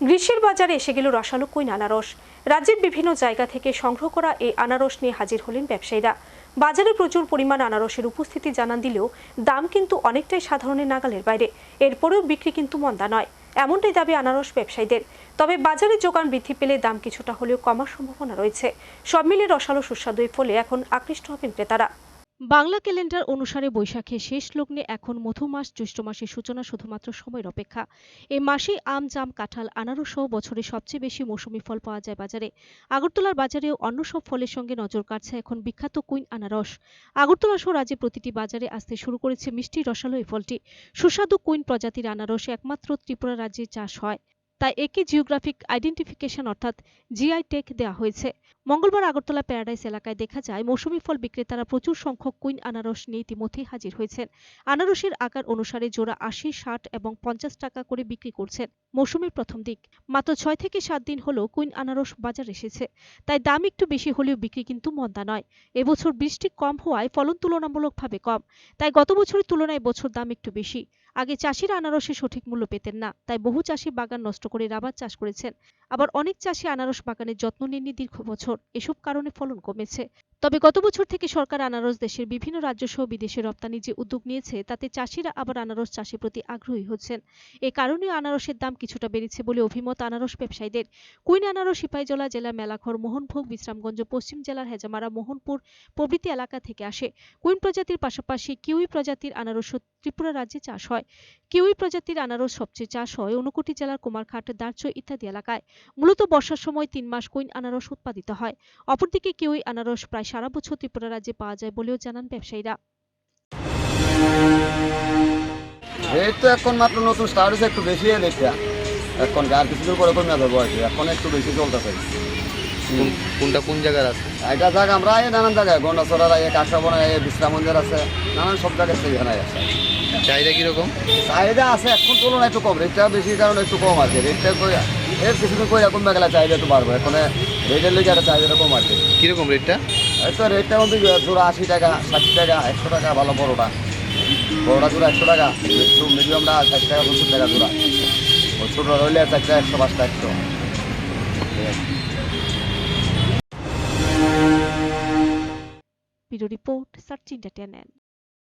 গ্রীষ্মের বাজারে এসে গেল রসালো কুইন আনারস। রাজ্যের বিভিন্ন জায়গা থেকে সংগ্রহ করা এই আনারস নিয়ে হাজির হলেন ব্যবসায়ীরা। বাজারে প্রচুর পরিমাণ আনারসের উপস্থিতি জানান দিলেও দাম কিন্তু অনেকটাই সাধারণের নাগালের বাইরে। এরপরেও বিক্রি কিন্তু মন্দা নয়। এমনটাই দাবি আনারস ব্যবসায়ীদের। তবে বাজারে যোগান বৃদ্ধি পেলে দাম কিছুটা হলেও কমার সম্ভাবনা রয়েছে। সব মিলে রসালো সুস্বাদু ফলে এখন আকৃষ্ট হবেন ক্রেতারা। বাংলা ক্যালেন্ডার অনুসারে বৈশাখের শেষ লগ্নে এখন মধু মাস জ্যৈষ্ঠ মাসের সূচনা শুধুমাত্র সময়ের অপেক্ষা। এই মাসেই আম, জাম, কাঁঠাল আনারস সহ বছরে সবচেয়ে বেশি মৌসুমি ফল পাওয়া যায় বাজারে। আগরতলার বাজারেও অন্য সব ফলের সঙ্গে নজর কাটছে এখন বিখ্যাত কুইন আনারস। আগরতলা সহ রাজ্যে প্রতিটি বাজারে আসতে শুরু করেছে মিষ্টি রসালো এই ফলটি। সুস্বাদু কুইন প্রজাতির আনারস একমাত্র ত্রিপুরা রাজ্যে চাষ হয়। তাই একে জিওগ্রাফিক আইডেন্টিফিকেশন অর্থাৎ জিআই টেক দেওয়া হয়েছে। মঙ্গলবার আগরতলা প্যারাডাইস এলাকায় দেখা যায়, মৌসুমি ফল বিক্রেতারা প্রচুর সংখ্যক কুইন আনারস নিয়ে ইতিমধ্যেই হাজির হয়েছেন। আনারসের আকার অনুসারে জোড়া আশি, ষাট এবং পঞ্চাশ টাকা করে বিক্রি করছেন। মৌসুমের প্রথম দিক, মাত্র ছয় থেকে সাত দিন হলো কুইন আনারস বাজার এসেছে। তাই দাম একটু বেশি হলেও বিক্রি কিন্তু মন্দা নয়। এবছর বৃষ্টি কম হওয়ায় ফলন তুলনামূলকভাবে কম। তাই গত বছরের তুলনায় বছর দাম একটু বেশি। আগে চাষিরা আনারসের সঠিক মূল্য পেতেন না, তাই বহু চাষি বাগান নষ্ট করে রাবার চাষ করেছেন। আবার অনেক চাষি আনারস বাগানের যত্ন নেননি দীর্ঘ বছর। এসব কারণে ফলন কমেছে। তবে গত বছর থেকে সরকার আনারস দেশের বিভিন্ন রাজ্য সহ বিদেশে রপ্তানি যে উদ্যোগ নিয়েছে, তাতে চাষিরা আবার আনারস চাষের প্রতি আগ্রহী হচ্ছেন। এ কারণে আনারসের দাম কিছুটা বেড়েছে বলে অভিমত আনারস ব্যবসায়ীদের। কুইন আনারস, সিপাহীজলা জেলার মেলাঘর, মোহনভোগ, বিশ্রামগঞ্জ, পশ্চিম জেলার হেজামারা, মোহনপুর প্রভৃতি এলাকা থেকে আসে। কুইন প্রজাতির পাশাপাশি কিউই প্রজাতির আনারস ত্রিপুরা রাজ্যে চাষ হয়। কিউই প্রজাতির আনারস সবচেয়ে চাষ হয় ঊনকোটি জেলার কুমারঘাট দার্চ ইত্যাদি এলাকায়। মূলত বর্ষার সময় তিন মাস কুইন আনারস উৎপাদিত হয়। অপরদিকে কিউই আনারস প্রায় সারা বছর ত্রিপুরা রাজ্যে পাওয়া যায় বলেও জানান ব্যবসায়ীরা। রেট তো এখন মাত্র নতুন স্টার্ট হয়েছে একটু বেশি এখন আর কিছুদিন পরে কমে যাবে আর এখন একটু বেশি চলতেছে। কোনটা কোন জায়গার আছে? এটা জায়গা আমরা এই নানান জায়গায় গন্ডাছড়ার এই কাঁকড়াবনা এই বিশ্রাম মন্দির আছে নানান সব জায়গায় আছে। চাহিদা কীরকম? চাহিদা আছে এখন তুলনায় একটু কম রেটটা বেশি কারণে একটু কম আছে রেটটা এর কিছুদিন মেঘালা চাহিদা একটু বাড়বো এখন রেটের লেগে একটা চাহিদাটা কম আছে। কীরকম রেটটা এই রেটটা মধ্যে জোড়া আশি টাকা, ষাট টাকা, একশো টাকা, ভালো বড়োটা। বড়োটা জোড়া একশো টাকা মিডিয়ামটা ষাট টাকা সত্তর টাকা জোড়া। ও রইলে চারটা একশো, পাঁচটা একশো। Bureau report search entertainment